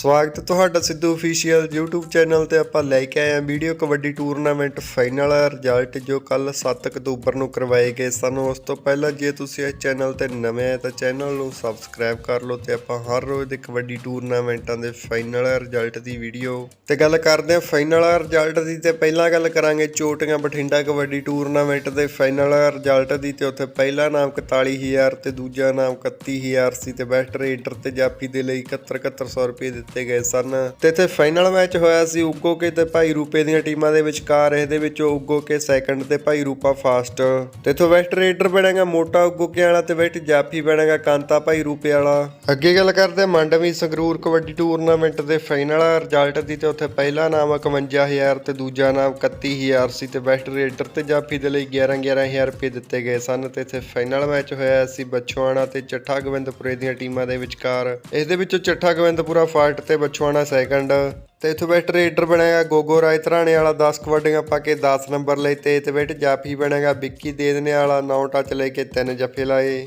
ਸਵਾਗਤ ਤੁਹਾਡਾ Sidhu official YouTube channel ਤੇ ਆਪਾਂ ਲੈ ਕੇ ਆਏ ਹਾਂ video kabaddi tournament final result ਜੋ ਕੱਲ 7 ਅਕਤੂਬਰ ਨੂੰ ਕਰਵਾਏ ਗਏ ਸਨ। ਉਸ ਤੋਂ ਪਹਿਲਾਂ ਜੇ ਤੁਸੀਂ ਇਸ ਚੈਨਲ ਤੇ ਨਵੇਂ ਆਏ ਤਾਂ ਚੈਨਲ ਨੂੰ ਸਬਸਕ੍ਰਾਈਬ ਕਰ ਲਓ ਤੇ ਆਪਾਂ ਹਰ ਰੋਜ਼ ਦੇ ਕਬੱਡੀ ਟੂਰਨਾਮੈਂਟਾਂ ਦੇ ਫਾਈਨਲ ਰਿਜ਼ਲਟ ਦੀ ਵੀਡੀਓ ਤੇ ਗੱਲ ਕਰਦੇ ਹਾਂ ਫਾਈਨਲ ਰਿਜ਼ਲਟ ਦੀ ਤੇ ਪਹਿਲਾਂ ਗੱਲ ਕਰਾਂਗੇ ਚੋਟੀਆਂ ਬਠਿੰਡਾ ਕਬੱਡੀ ਟੂਰਨਾਮੈਂਟ ਦੇ ਫਾਈਨਲ ਰਿਜ਼ਲਟ ਦੀ ਤੇ ਉੱਥੇ ਪਹਿਲਾ ਨਾਮ 41000 ਤੇ ਦੂਜਾ ਨਾਮ 31000 ਸੀ ਤੇ ਬੈਸਟ ਰੇਡਰ ਤੇ ਜਾਫੀ ਦੇ ਲਈ 71 7100 ਰੁਪਏ ਦਿੱਤੇ ਗਏ ਸਨ। ਤੇ ਇੱਥੇ ਫਾਈਨਲ ਮੈਚ ਹੋਇਆ ਸੀ ਉਗੋਕੇ ਤੇ ਭਾਈ ਰੂਪੇ ਦੀਆਂ ਟੀਮਾਂ ਦੇ ਵਿਚਕਾਰ। ਇਹਦੇ ਵਿੱਚ ਉਗੋ ਕੇ ਸੈਕੰਡ ਤੇ ਭਾਈ ਰੂਪਾ ਫਾਸਟ ਤੇ ਇੱਥੋਂ ਵੈਸਟ ਰੇਡਰ ਬਣੇਗਾ ਮੋਟਾ ਉਗੋਕੇ ਵਾਲਾ ਤੇ ਵੈਸਟ ਜਾਫੀ ਬਣੇਗਾ ਕਾਂਤਾ ਭਾਈ ਰੂਪੇ ਵਾਲਾ। ਅੱਗੇ ਗੱਲ ਕਰਦੇ ਹਾਂ ਮੰਡਵੀ ਸੰਗਰੂਰ ਕਬੱਡੀ ਟੂਰਨਾਮੈਂਟ ਦੇ ਫਾਈਨਲ ਰਿਜ਼ਲਟ ਦੀ ਤੇ ਉੱਥੇ ਪਹਿਲਾ ਨਾਮ 51000 ਤੇ ਦੂਜਾ ਨਾਮ 31000 ਸੀ ਤੇ ਵੈਸਟ ਰੇਡਰ ਤੇ ਜਾਫੀ ਦੇ ਲਈ 11 11000 ਰੁਪਏ ਦਿੱਤੇ ਗਏ ਸਨ ਤੇ ਇੱਥੇ ਫਾਈਨਲ ਮੈਚ ਹੋਇਆ ਸੀ ਬੱਚੋਆਣਾ ਤੇ ਚੱਠਾ ਗੋਬਿੰਦਪੁਰੇ ਦੀਆਂ ਟੀਮਾਂ ਦੇ ਵਿਚਕਾਰ। ਇਸ ਦੇ ਵਿੱਚੋਂ ਚੱਠਾ ਗੋਬਿੰਦਪੁਰਾ ਫਾਸਟ ਤੇ ਬੱਚੋਆਣਾ ਸੈਕੰਡ ਤੇ ਇਥੋਂ ਬੈਟ ਰੇਡਰ ਬਣੇਗਾ ਗੋਗੋ ਰਾਏ ਧਰਾਣੇ ਵਾਲਾ 10 ਕਬੱਡੀਆਂ ਪਾ ਕੇ 10 ਨੰਬਰ ਲਈ ਤੇ ਤੇ ਜਾਫੀ ਬਣੇਗਾ ਵਿੱਕੀ ਦੇਦਨੇ ਵਾਲਾ 9 ਟੱਚ ਲੈ ਕੇ 3 ਜੱਫੇ ਲਾਏ।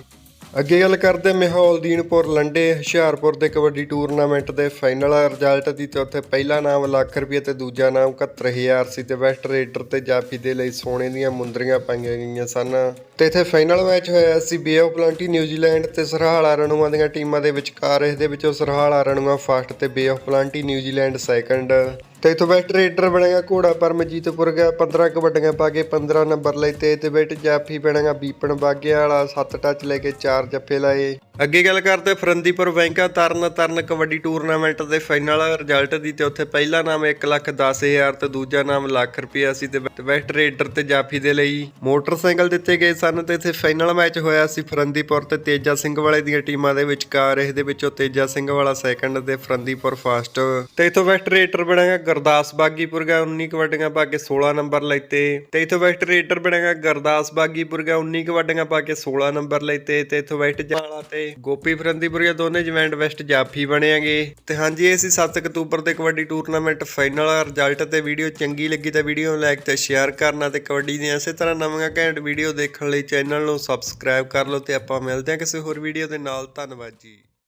ਅੱਗੇ ਗੱਲ ਕਰਦੇ ਹਾਂ ਮਾਹੌਲ ਦੀਨਪੁਰ ਲੰਡੇ, ਹੁਸ਼ਿਆਰਪੁਰ ਦੇ ਕਬੱਡੀ ਟੂਰਨਾਮੈਂਟ ਦੇ ਫਾਈਨਲ। ਰਿਜ਼ਲਟ ਦੀ ਤੇ ਉੱਥੇ ਪਹਿਲਾ ਨਾਮ ਲੱਖ ਰੁਪਏ ਤੇ ਦੂਜਾ ਨਾਮ 71000 ਸੀ ਤੇ ਵੈਸਟ ਰੇਡਰ ਤੇ ਜਾਫੀ ਦੇ ਲਈ ਸੋਨੇ ਦੀਆਂ ਮੁੰਦਰੀਆਂ ਪਾਈਆਂ ਗਈਆਂ ਸਨ। ਤੇ ਇੱਥੇ ਫਾਈਨਲ ਮੈਚ ਹੋਇਆ ਸੀ Bay of Plenty, New Zealand ਤੇ ਸਰਹਾਲਾ ਰਣੂਆਂ ਦੀਆਂ ਟੀਮਾਂ ਦੇ ਵਿਚਕਾਰ। ਇਸ ਦੇ ਵਿੱਚੋਂ ਸਰਹਾਲਾ ਰਣੂਆਂ ਫਸਟ ਤੇ Bay of Plenty, New Zealand second. ਤੇ ਇਥੋਂ ਵੈਸਟ ਰੇਡਰ ਬਣੇਗਾ ਘੋੜਾ ਪਰਮਜੀਤਪੁਰ ਗਿਆ 15 ਕਬੱਡੀਆਂ ਪਾ ਕੇ 15 ਨੰਬਰ ਲਈ ਤੇ ਤੇ ਬੈਟ ਜਾਫੀ ਬਣੇਗਾ ਬੀਪਣ ਬਾਗੇ ਵਾਲਾ 7 ਟੱਚ ਲੈ ਕੇ 4 ਜੱਫੇ ਲਾਏ। ਅੱਗੇ ਗੱਲ ਕਰਦੇ ਫਰੰਦੀਪੁਰ ਬੈਂਕਾ ਤਰਨ ਤਰਨ ਕਬੱਡੀ ਟੂਰਨਾਮੈਂਟ ਦੇ ਫਾਈਨਲ ਰਿਜ਼ਲਟ ਦੀ ਤੇ ਉੱਥੇ ਪਹਿਲਾ ਨਾਮ 1 ਲੱਖ 10000 ਤੇ ਦੂਜਾ ਨਾਮ ਲੱਖ ਰੁਪਇਆ ਸੀ ਤੇ ਵੈਸਟ ਰੇਡਰ ਤੇ ਜਾਫੀ ਦੇ ਲਈ ਮੋਟਰਸਾਈਕਲ ਦਿੱਤੇ ਗਏ ਸਨ ਤੇ ਇੱਥੇ ਫਾਈਨਲ ਮੈਚ ਹੋਇਆ ਸੀ ਫਰੰਦੀਪੁਰ ਤੇ ਤੇਜਾ ਸਿੰਘ ਵਾਲੇ ਦੀਆਂ ਟੀਮਾਂ ਦੇ ਵਿਚਕਾਰ। ਇਸ ਦੇ ਵਿੱਚੋਂ ਤੇਜਾ ਸਿੰਘ ਵਾਲਾ ਸੈਕੰਡ ਤੇ ਫਰੰਦੀਪੁਰ ਫਸਟ ਤੇ ਇਥੋਂ ਵੈਸਟ ਰੇਡਰ ਬਣੇਗਾ ਗੁਰਦਾਸ ਬਾਗੀਪੁਰ ਗਿਆ 19 ਕਬੱਡੀਆਂ ਪਾ ਕੇ 16 ਨੰਬਰ ਲੈਤੇ ਤੇ ਇਥੋਂ ਵੈਸਟ ਰੇਡਰ ਬਣੇਗਾ ਗੁਰਦਾਸ ਬਾਗੀਪੁਰ ਗਿਆ 19 ਕਬੱਡੀਆਂ ਪਾ ਕੇ 16 ਨੰਬਰ ਲੈਤੇ ਤੇ ਇਥੋਂ ਵੈਸਟ ਜਾਲਾ ਤੇ ਗੋਪੀ ਫਰੰਦੀਪੁਰੀਆ ਦੋਨੇ ਜਵੈਂਟ ਵੈਸਟ ਜਾਫੀ ਬਣੇਗੇ ਤੇ ਹਾਂਜੀ, ਇਹ ਸੀ 7 ਅਕਤੂਬਰ ਦੇ ਕਬੱਡੀ ਟੂਰਨਾਮੈਂਟ ਫਾਈਨਲ ਰਿਜ਼ਲਟ ਤੇ ਵੀਡੀਓ ਚੰਗੀ ਲੱਗੀ ਤਾਂ ਵੀਡੀਓ ਨੂੰ ਲਾਈਕ ਤੇ ਸ਼ੇਅਰ ਕਰਨਾ ਤੇ ਕਬੱਡੀ ਦੀਆਂ ਇਸੇ ਤਰ੍ਹਾਂ ਨਵੀਆਂ ਘੈਂਟ ਵੀਡੀਓ ਦੇਖਣ ਲਈ ਚੈਨਲ ਨੂੰ ਸਬਸਕ੍ਰਾਈਬ ਕਰ ਲਓ ਤੇ ਆਪਾਂ ਮਿਲਦੇ ਹਾਂ ਕਿਸੇ ਹੋਰ ਵੀਡੀਓ ਦੇ ਨਾਲ। ਧੰਨਵਾਦ ਜੀ।